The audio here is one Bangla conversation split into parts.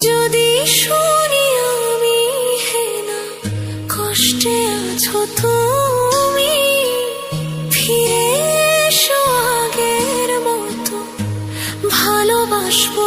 যদি শুনি আমি হে না কষ্টে আছো তুমি। ফিরে আগের মতো ভালোবাসবো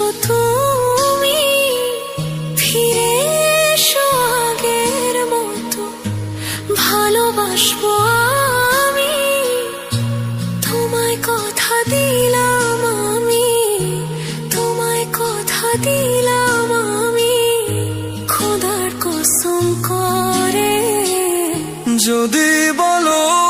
মতো। ভালোবাসবো তোমায় কথা দিলাম তোমায় কথা দিলাম খোদার যদি বলো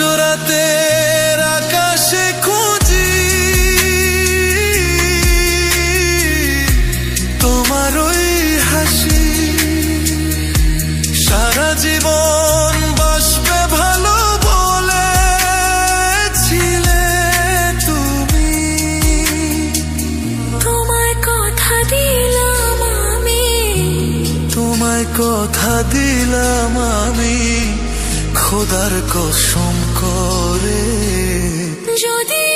রাতের আকাশে খুঁজি। তোমার ওই হাসি সারা জীবন বাসবে ভালো বলেছিলে তুমি। তোমায় কথা দিলাম আমি। তোমায় কথা দিলাম আমি। খোদার কসম করে। যদি